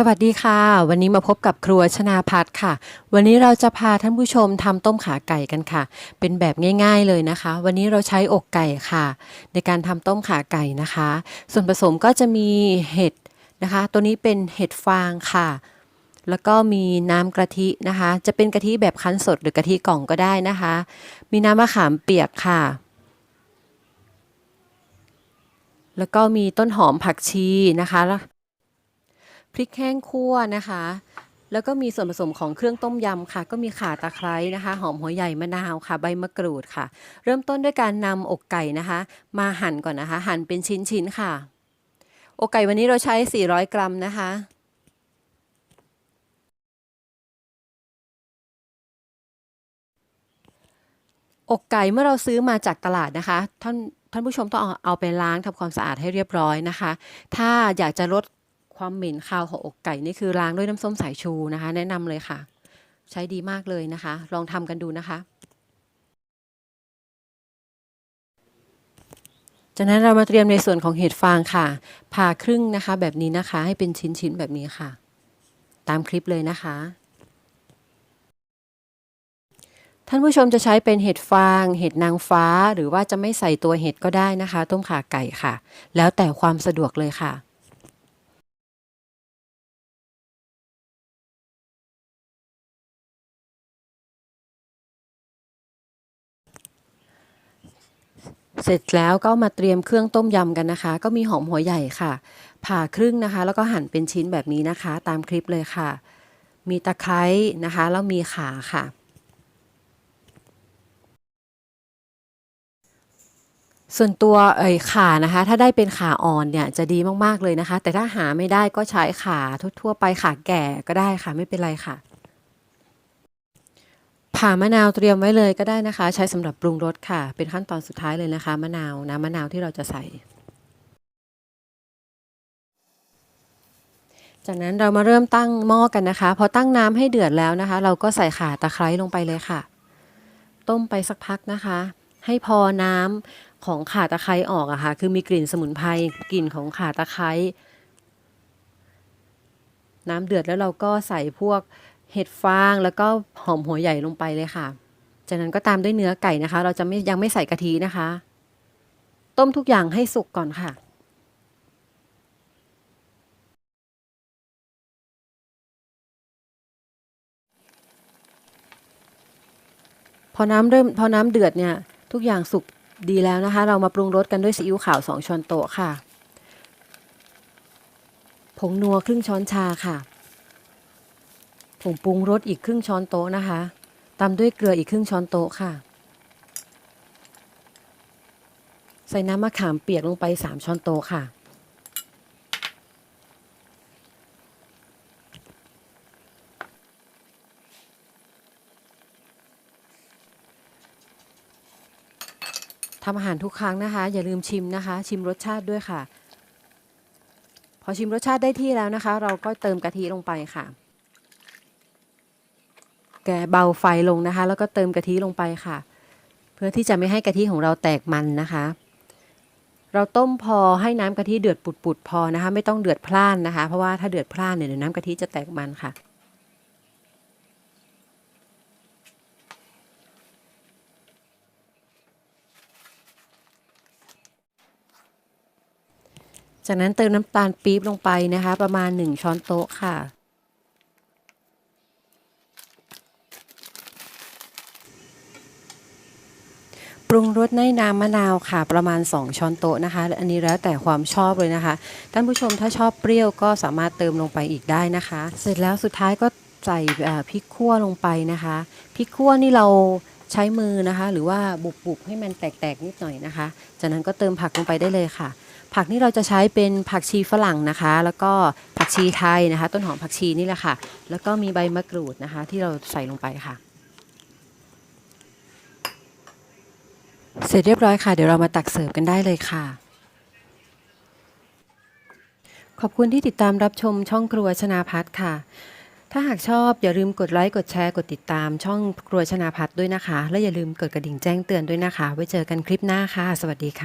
สวัสดีค่ะ วันนี้มาพบกับครัวชนาพัฒน์ค่ะ วันนี้เราจะพาท่านผู้ชมทำต้มขาไก่กันค่ะ เป็นแบบง่าย ๆเลยนะคะ วันนี้เราใช้อกไก่ค่ะ ในการทำต้มขาไก่นะคะ ส่วนผสมก็จะมีเห็ดนะคะ ตัวนี้เป็นเห็ดฟางค่ะ แล้วก็มีน้ำกะทินะคะ จะเป็นกะทิแบบคั้นสดหรือกะทิกล่องก็ได้นะคะ มีน้ำมะขามเปียกค่ะ แล้วก็มีต้นหอมผักชีนะคะ พริกแห้งคั่วนะคะ แล้วก็มีส่วนผสมของเครื่องต้มยำค่ะ ก็มีข่าตะไคร้นะคะ หอมหัวใหญ่มะนาวค่ะ ใบมะกรูดค่ะ เริ่มต้นด้วยการนำอกไก่นะคะ มาหั่นก่อนนะคะ หั่นเป็นชิ้นๆค่ะ อกไก่วันนี้เราใช้ 400 กรัมนะคะอกไก่เมื่อเราซื้อมาจากตลาดนะคะ ท่านท่านผู้ชมต้องเอาเอาไปล้างทำความสะอาดให้เรียบร้อยนะคะ ถ้าอยากจะลด ความเหม็นคาวของอกไก่นี่คือล้างด้วยน้ำส้มสายชูนะคะ แนะนำเลยค่ะ ใช้ดีมากเลยนะคะ ลองทำกันดูนะคะจากนั้นเรามาเตรียมในส่วนของเห็ดฟางค่ะ ผ่าครึ่งนะคะ แบบนี้นะคะ ให้เป็นชิ้นๆแบบนี้ค่ะ ตามคลิปเลยนะคะ ท่านผู้ชมจะใช้เป็นเห็ดฟาง เห็ดนางฟ้า หรือว่าจะไม่ใส่ตัวเห็ดก็ได้นะคะ ต้มข่าไก่ค่ะ แล้วแต่ความสะดวกเลยค่ะ เสร็จแล้วก็มาเตรียมเครื่องต้มยำกันนะคะ ก็มีหอมหัวใหญ่ค่ะ ผ่าครึ่งนะคะ แล้วก็หั่นเป็นชิ้นแบบนี้นะคะ ตามคลิปเลยค่ะ มีตะไคร้นะคะ แล้วมีขาค่ะ ส่วนตัวเอ่ยขานะคะ ถ้าได้เป็นขาอ่อนเนี่ยจะดีมากๆเลยนะคะ แต่ถ้าหาไม่ได้ก็ใช้ขาทั่วๆไปขาแก่ก็ได้ค่ะ ไม่เป็นไรค่ะ ผ่ามะนาวเตรียมไว้เลยก็ได้นะคะ ใช้สำหรับปรุงรสค่ะ เป็นขั้นตอนสุดท้ายเลยนะคะ มะนาวน้ำมะนาวที่เราจะใส่ จากนั้นเรามาเริ่มตั้งหม้อกันนะคะ พอตั้งน้ำให้เดือดแล้วนะคะ เราก็ใส่ข่าตะไคร้ลงไปเลยค่ะ ต้มไปสักพักนะคะ ให้พอน้ำของข่าตะไคร้ออกอะค่ะ คือมีกลิ่นสมุนไพรกลิ่นของข่าตะไคร้น้ำเดือดแล้วเราก็ใส่พวก เห็ดฟางแล้วก็หอมหัวใหญ่ลงไปเลยค่ะ จากนั้นก็ตามด้วยเนื้อไก่นะคะ เราจะไม่ยังไม่ใส่กะทินะคะ ต้มทุกอย่างให้สุกก่อนค่ะพอน้ำเริ่มพอน้ำเดือดเนี่ยทุกอย่างสุกดีแล้วนะคะ เรามาปรุงรสกันด้วยซีอิ๊วขาวสองช้อนโต๊ะค่ะ ผงนัวครึ่งช้อนชาค่ะ ผงปรุงรสอีกครึ่งช้อนโต๊ะนะคะ ตามด้วยเกลืออีกครึ่งช้อนโต๊ะค่ะ ใส่น้ำมะขามเปียกลงไป 3 ช้อนโต๊ะค่ะ ทำอาหารทุกครั้งนะคะ อย่าลืมชิมนะคะ ชิมรสชาติด้วยค่ะ พอชิมรสชาติได้ที่แล้วนะคะ เราก็เติมกะทิลงไปค่ะ แกเบาไฟลงนะคะ แล้วก็เติมกะทิลงไปค่ะ เพื่อที่จะไม่ให้กะทิของเราแตกมันนะคะ เราต้มพอให้น้ำกะทิเดือดปุดๆพอนะคะ ไม่ต้องเดือดพล่านนะคะ เพราะว่าถ้าเดือดพล่านเนี่ยเดี๋ยวน้ำกะทิจะแตกมันค่ะจากนั้นเติมน้ำตาลปี๊บลงไปนะคะ ประมาณ 1 ช้อนโต๊ะค่ะ ปรุงรสในน้ำมะนาวค่ะ ประมาณ 2 ช้อนโต๊ะนะคะ อันนี้แล้วแต่ความชอบเลยนะคะ ท่านผู้ชมถ้าชอบเปรี้ยวก็สามารถเติมลงไปอีกได้นะคะ เสร็จแล้วสุดท้ายก็ใส่พริกขั่วลงไปนะคะ พริกขั่วนี่เราใช้มือนะคะ หรือว่าบุบๆให้มันแตกๆนิดหน่อยนะคะ จากนั้นก็เติมผักลงไปได้เลยค่ะ ผักนี่เราจะใช้เป็นผักชีฝรั่งนะคะ แล้วก็ผักชีไทยนะคะ ต้นหอมผักชีนี่แหละค่ะ แล้วก็มีใบมะกรูดนะคะ ที่เราใส่ลงไปค่ะ เสร็จเรียบร้อยค่ะ เดี๋ยวเรามาตักเสิร์ฟกันได้เลยค่ะ ขอบคุณที่ติดตามรับชมช่องครัวชนาพัฒค่ะ ถ้าหากชอบอย่าลืมกดไลค์กดแชร์กดติดตามช่องครัวชนาพัฒด้วยนะคะ และอย่าลืมกดกระดิ่งแจ้งเตือนด้วยนะคะ ไว้เจอกันคลิปหน้าค่ะ สวัสดีค่ะ